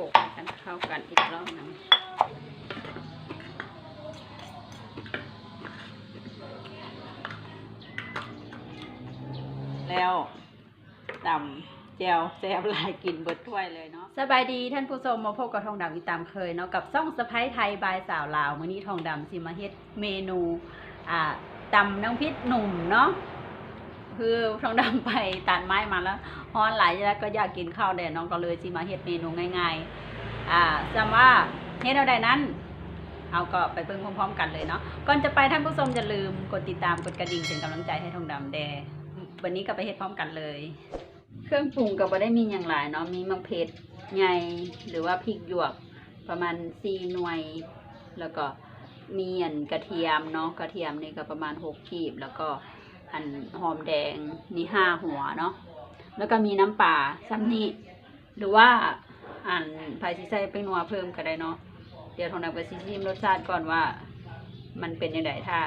ลกกันเข้ากันอีกรอบหนึงแล้วตำแจวแซบลายกินเบิดถ้วยเลยเนาะสบายดีท่านผู้ชมมาพบกับทองดำอีกตามเคยเนาะกับซ่องสะพ้ายไทยบายสาวลาวมื้อนี้ทองดำสิมาเฮ็ดเมนูอ่าตำน้ำพริกหนุ่มเนาะ คือทองดำไปตัดไม้มาแล้วฮ้อนหลายแล้วก็อยากกินข้าวแดดน้องก็เลยสิมาเฮ็ดเมนูง่ายๆอ่าจำว่าเฮ็ดเอาใดนั้นเอาก็ไปเบิ่งพร้อมๆกันเลยเนาะก่อนจะไปท่านผู้ชมอย่าลืมกดติดตามกดกระดิ่งเป็นกำลังใจให้ทองดำแดวันนี้ก็ไปเฮ็ดพร้อมกันเลย เครื่องปรุงก็บ่ได้มีอย่างหลายเนาะมีมะเผ็ดใหญ่หรือว่าพริกหยวกประมาณ4หน่วย แล้วก็มีอันกระเทียมเนาะกระเทียมนี่ก็ประมาณ6ขีบแล้วก็ อันหอมแดงนี่ห้าหัวเนาะแล้วก็มีน้ำปลาซ้ำนี้หรือว่าอันไผ่สิใส่เป็นนัวเพิ่มก็ได้เนาะเดี๋ยวทองดำก็สิชิมรสชาติก่อนว่า มันเป็นยังไงถ้า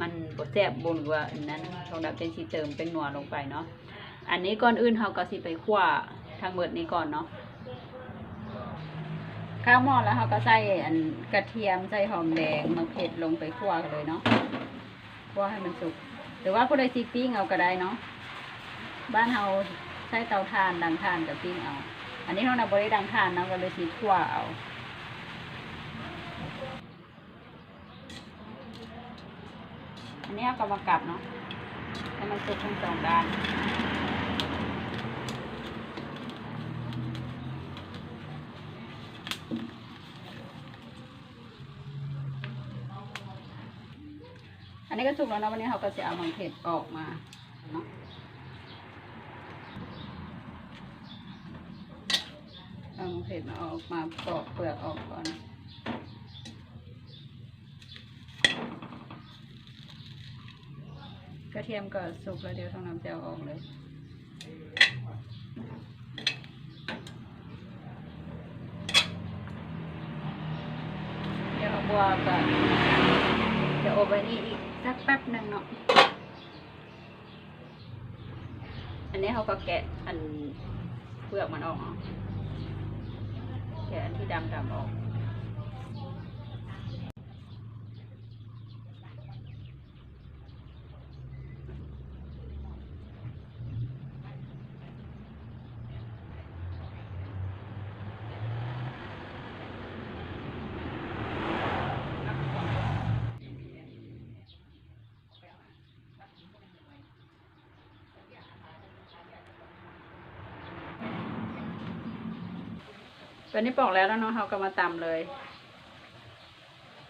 มันบดแซ่บบุญว่าอันนั้นทองดำเป็นสีเติมเป็นนัวลงไปเนาะอันนี้ก่อนอื่นเขาก็สิไปคั่วทางเบิดนี้ก่อนเนาะข้าวหม้อแล้วเขาก็ใส่อันกระเทียมใส่หอมแดงมะเผ็ดลงไปคั่วกันเลยเนาะคั่วให้มันสุก หรือว่าผู้ใดสิปิ้งเอาก็ได้เนาะบ้านเฮาใช้เตาถ่านดังถ่านกับปิ้งเอา อันนี้เรานำบริดังถ่านเนาะก็เลยสีขั่วเอาอันนี้เอากำมากลับเนาะให้มันสุกทั้งสองด้าน นี้ก็สุกแล้วนะวันนี้เราก็จะเอามังเผ็ดออกมาเนาะเอามังเผ็ดมาออกมาปอกเปลือกออกก่อนกระเทียมก็สุกแล้วเดี๋ยวทองน้ำจะเอาออกเลยเดี๋ยวเอาบัวก็เดี๋ยวอบไว้นี่อีกสักแป๊บหนึ่งเนาะ อันนี้เขาก็แกะอันเปลือกมันออกเนาะแกะอันที่ดำดำๆออก ตอนนี้ปอกแล้วแล้วเนาะเขาก็มาตำเลย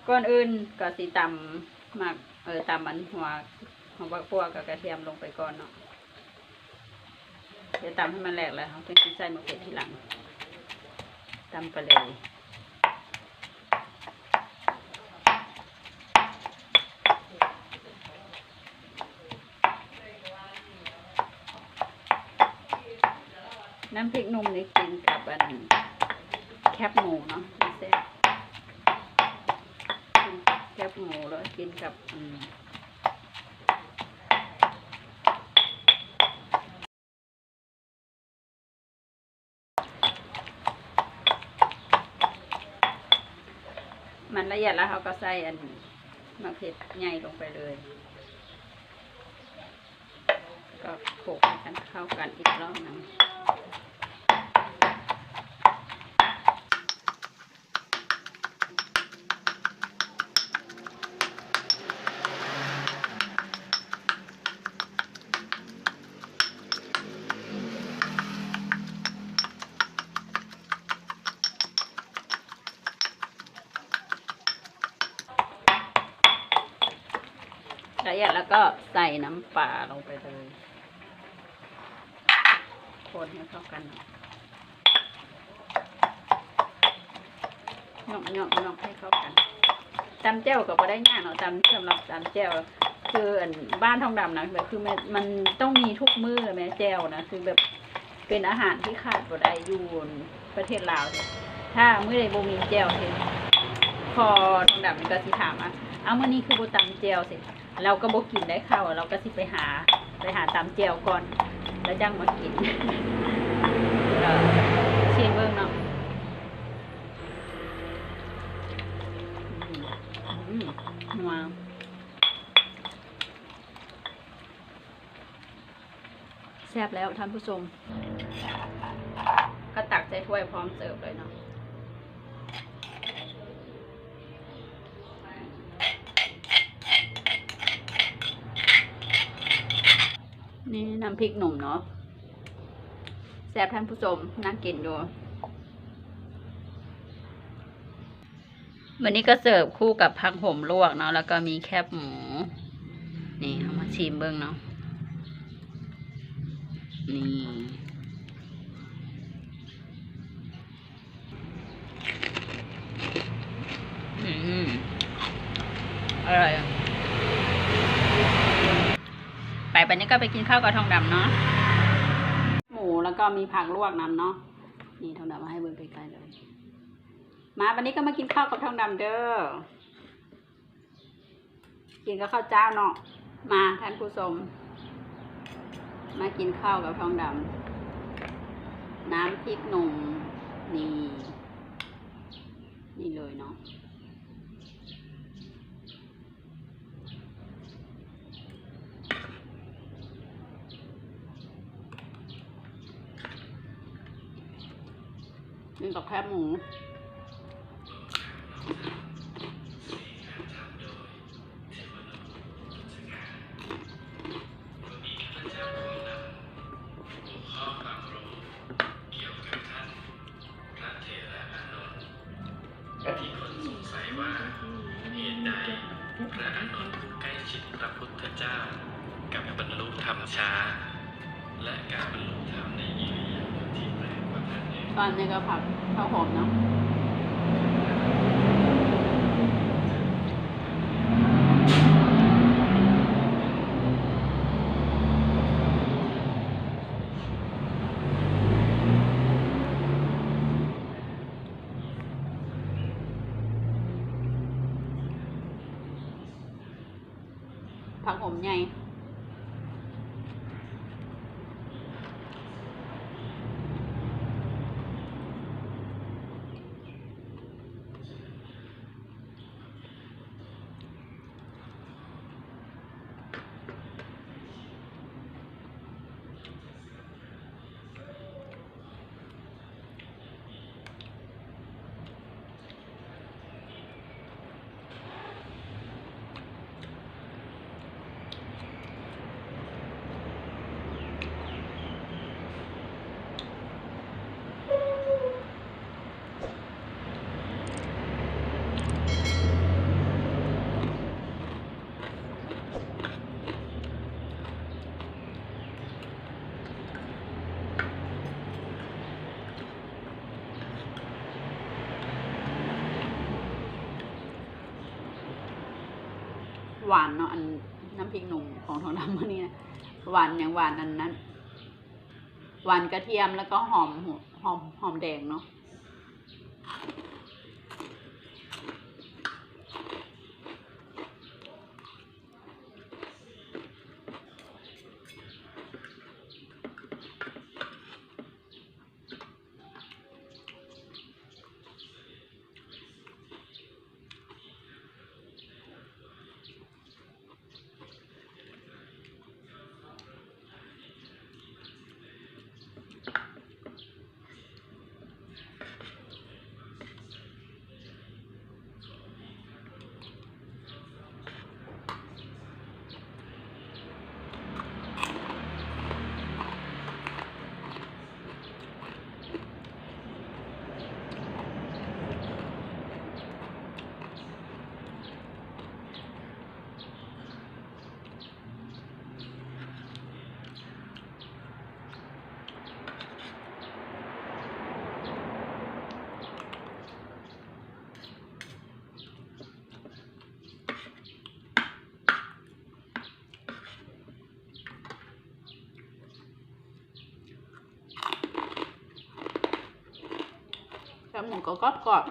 ก่อนอื่นก็สิตำหมักเออตำมันหัวหัวบักพวกกับกระเทียมลงไปก่อนเนาะเดี๋ยวตำให้มันแหลกแล้วเขาจะใส่มะเขือทีหลังตำไปเลยน้ำพริกนุ่มนี่กินกับอัน แคบหมูเนาะไม่แซ่บกินแคบหมูแล้วกินกับอืมมันละเอียดแล้วเขาก็ใส่อันมะเขือใหญ่ลงไปเลย ก็โขลกให้กันเข้ากันอีกรอบนึง น้ำปลาลงไปเลย คนให้เข้ากันหยอกหยอกหยอกให้เข้ากันตำแจ่วก็บ่ได้ยากเนาะตำสำหรับตำแจ่วคืออันบ้านทองดำนะแบบคือมันมันต้องมีทุกมื้อแม่แจ่วนะคือแบบเป็นอาหารที่ขาดบ่ได้อยู่ประเทศลาวถ้ามื้อใดบ่มีแจ่วเห็นพอทองดำมันก็สิถามอะเอามื้อนี้คือบ่ตำแจ่วสิ เราก็บกินได้ข้าวเราก็สิไปหาไปหาตามเจวก่อน แล้วจ้างมากินชิมเบิ้งเนาะนัวแซ่บแล้วท่านผู้ชม ก็ตักใส่ถ้วยพร้อมเสิร์ฟเลยเนาะำพริกหนุ่มเนาะแซ่บท่านผู้ชมน่ากินดูวันนี้ก็เสิร์ฟคู่กับผักห่มลวกเนาะแล้วก็มีแคบหมู นี่เอามาชิมเบิ้งเนาะนี่อืมอร่อยอะ ไปไปนี้ก็ไปกินข้าวกับทองดำเนาะหมูแล้วก็มีผักลวกน้ำเนาะนี่ทองดำมาให้เบิ้งใกล้ๆเลยมาวันนี้ก็มากินข้าวกับทองดำเด้อกินกับข้าวเจ้าเนาะมาท่านผู้ชมมากินข้าวกับทองดำน้ำพริกหนุ่มนี่นี่เลยเนาะ กับแคบหมู ผัก หวานเนาะอันน้ำพริกหนุ่มของทองดำมันนี้นะหวานอย่างหวานอันนั้น หวานกระเทียมแล้วก็หอมหอมหอมแดงเนาะ มูก็กรอบกรอบ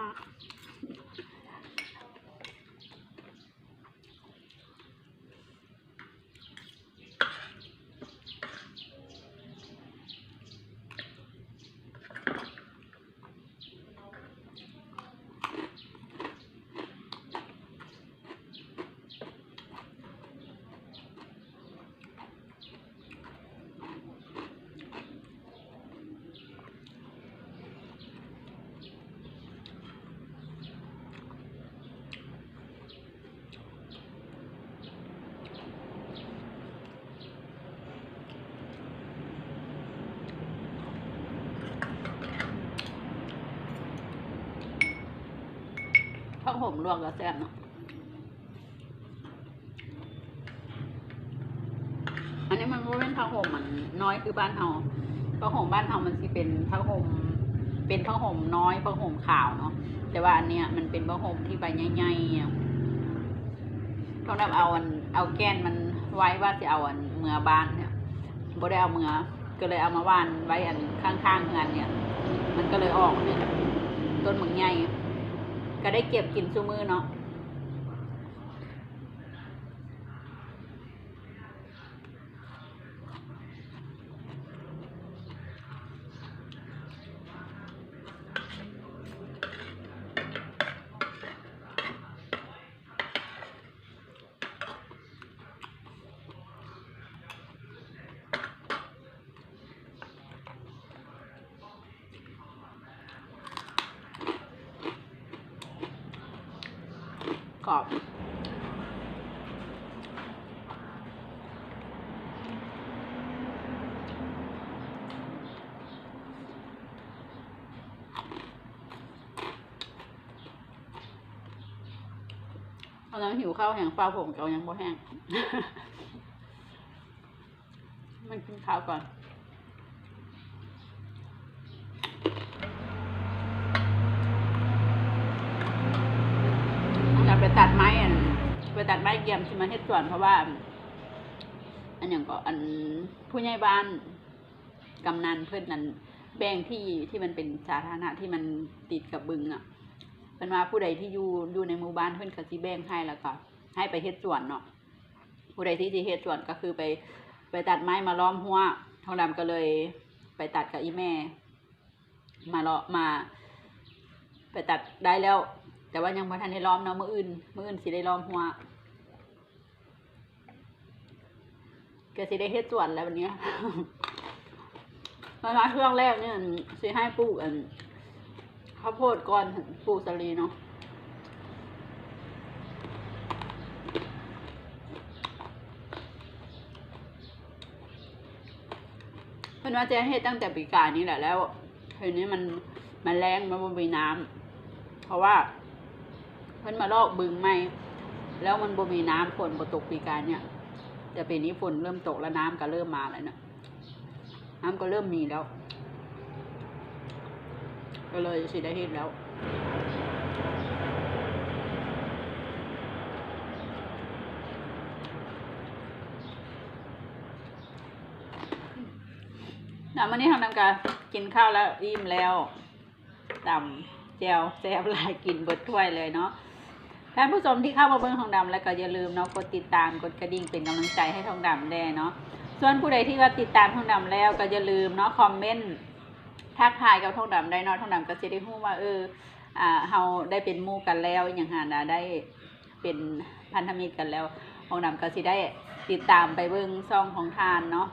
มาก ข้าวหอมลวกก็แซ่บเนาะอันนี้มันก็เป็นผ้าห่มมันน้อยคือบ้านเฮาผ้าห่มบ้านเฮามันสิเป็นผ้าห่มเป็นผ้าห่มน้อยผ้าห่มขาวเนาะแต่ว่าอันเนี้ยมันเป็นผ้าห่มที่ใบใหญ่ๆอะต้องนับเอาอันเอาแก้นมันไว้ว่าจะเอาอันเมือบ้านเนี่ยบ่ได้เอาเมือก็เลยเอามาวานไว้อันข้างๆเงินเนี่ย มันก็เลยออกเนี่ยต้นมึกใหญ่ ก็ได้เก็บกินซูมือเนาะ กรอบตอนนั้นหิวข้าวแห้งปลาผมเกายังบ่แห้ง มันกินข้าวก่อน อยากไป ตัดไม้อันไปตัดไม้เกียมที่มาเฮ็ดสวนเพราะว่า อันอย่างก็อันผู้ใหญ่บ้านกำนันเพื่อนนั้นแบ่งที่ที่มันเป็นสาธารณะที่มันติดกับบึงอะเป็นว่าผู้ใดที่อยู่อยู่ในหมู่บ้านเพื่อนก็สิแบ่งให้แล้วก็ให้ไปเฮ็ดสวนเนาะผู้ใดที่สิเฮ็ดสวนก็คือไป ไปตัดไม้มาล้อมหัวทองดำก็เลยไปตัดกับอีแม่ มาเลาะมา ไปตัดได้แล้ว แต่ว่ายังบ่ทันได้ล้อมเนาะมืออื่นมืออื่นสิได้ล้อมหัวก็สิได้เฮ็ดสวนแล้ววันนี้มามาช่วงแรกเนี่ยสิให้ปลูกอันข้าวโพดก่อนปลูกสลีเนาะเพิ่นว่าจะเฮ็ดตั้งแต่ปีกายนี้แหละแล้วเทีนี้มันมันแรงมันบ่มีน้ำเพราะว่า พิ่นมาลอกบึงใหม่แล้วมันบ่มีน้ำฝนบ่ตกปีกายเนี่ย แต่ปีนี้ฝนเริ่มตกแล้วน้ำก็เริ่มมาแล้วเนะน้ำก็เริ่มมีแล้ว ก็เลยสิได้เฮ็ดแล้วนะวันนี้ทำน้ำกากินข้าวแล้วอิ่มแล้วตำแจวแซ่บลายกินเบิดถ้วยเลยเนาะ ท่านผู้ชมที่เข้ามาเบิ่งทองดำแล้วก็อย่าลืมเนาะกดติดตามกดกระดิ่งเป็นกำลังใจให้ทองดำแด่เนาะส่วนผู้ใดที่ว่าติดตามทองดำแล้วก็อย่าลืมเนาะคอมเมนต์ทักทายกับทองดำได้เนาะทองดำก็จะได้รู้ว่าเอออ่าเฮาได้เป็นมู่กันแล้วอย่างหานะได้เป็นพันธมิตรกันแล้วทองดำก็สิได้ติดตามไปเบิ่งซองของทานเนาะ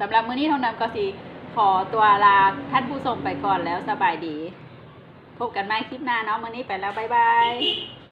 สำหรับมื้อนี้ทองดำก็สิขอตัวลาท่านผู้ชมไปก่อนแล้วสบายดี พบกันใหม่คลิปหน้าเนาะมื้อนี้ไปแล้วบ๊ายบาย